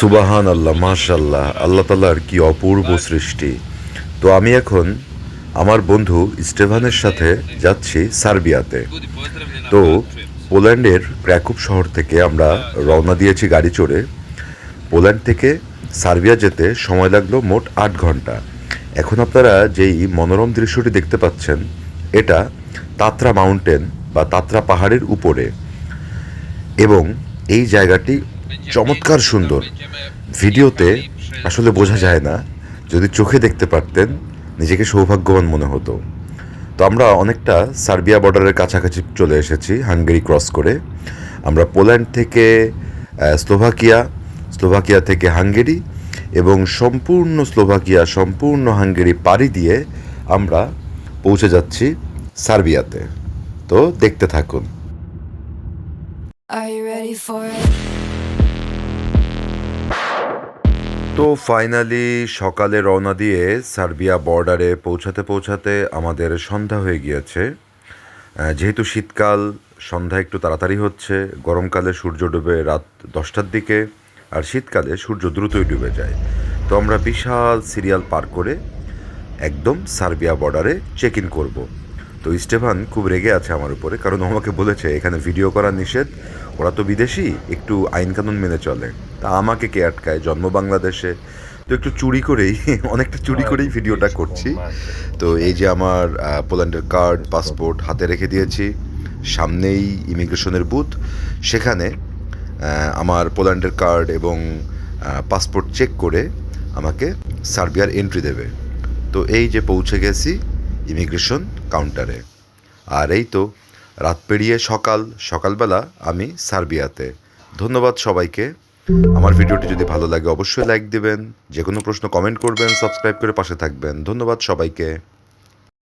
সুবাহান আল্লাহ মাশাল্লাহ আল্লাহ তালার কি অপূর্ব সৃষ্টি তো আমি এখন আমার বন্ধু স্টেভানের সাথে যাচ্ছি সার্বিয়াতে তো পোল্যান্ডের প্র্যাকুপ শহর থেকে আমরা রওনা দিয়েছি গাড়ি চড়ে পোল্যান্ড থেকে সার্বিয়া যেতে সময় লাগল মোট আট ঘণ্টা। এখন আপনারা যেই মনোরম দৃশ্যটি দেখতে পাচ্ছেন এটা তাত্রা মাউন্টেন বা তাত্রা পাহাড়ের উপরে। এবং এই জায়গাটি চমৎকার সুন্দর। ভিডিওতে আসলে বোঝা যায় না, যদি চোখে দেখতে পারতেন, নিজেকে সৌভাগ্যবান মনে হতো। তো আমরা অনেকটা সার্বিয়া বর্ডারের কাছাকাছি চলে এসেছি, হাঙ্গেরি ক্রস করে। আমরা পোল্যান্ড থেকে স্লোভাকিয়া স্লোভাকিয়া থেকে হাঙ্গেরি এবং সম্পূর্ণ স্লোভাকিয়া, সম্পূর্ণ হাঙ্গেরি পাড়ি দিয়ে আমরা পৌঁছে যাচ্ছি সার্বিয়াতে। তো দেখতে থাকুন। তো ফাইনালি সকালে রওনা দিয়ে সার্বিয়া বর্ডারে পৌঁছাতে পৌঁছাতে আমাদের সন্ধ্যা হয়ে গিয়েছে। যেহেতু শীতকাল, সন্ধ্যা একটু তাড়াতাড়ি হচ্ছে, গরমকালে সূর্য ডুবে রাত দশটার দিকে, আর শীতকালে সূর্য দ্রুতই ডুবে যায়। তো আমরা বিশাল সিরিয়াল পার করে একদম সার্বিয়া বর্ডারে চেক ইন করব। তো স্টেফান খুব রেগে আছে আমার উপরে, কারণ আমাকে বলেছে, এখানে ভিডিও করা নিষেধ, ওরা তো বিদেশি, একটু আইন কানুন মেনে চলে। তা আমাকে কে আটকায়? জন্ম বাংলাদেশে। তো একটু চুরি করেই, অনেকটা চুরি করেই ভিডিওটা করছি। তো এই যে আমার পোল্যান্ডের কার্ড, পাসপোর্ট হাতে রেখে দিয়েছি, সামনেই ইমিগ্রেশনের বুথ। সেখানে আমার পোল্যান্ডের কার্ড এবং পাসপোর্ট চেক করে আমাকে সার্বিয়ার এন্ট্রি দেবে। তো এই যে পৌঁছে গেছি ইমিগ্রেশন কাউন্টারে। আর এই তো, রাত পেরিয়ে সকাল, সকালবেলা আমি সার্বিয়াতে। ধন্যবাদ সবাইকে। আমার ভিডিওটি যদি ভালো লাগে, অবশ্যই লাইক দেবেন। যে কোনো প্রশ্ন কমেন্ট করবেন সাবস্ক্রাইব করে পাশে থাকবেন। ধন্যবাদ সবাইকে।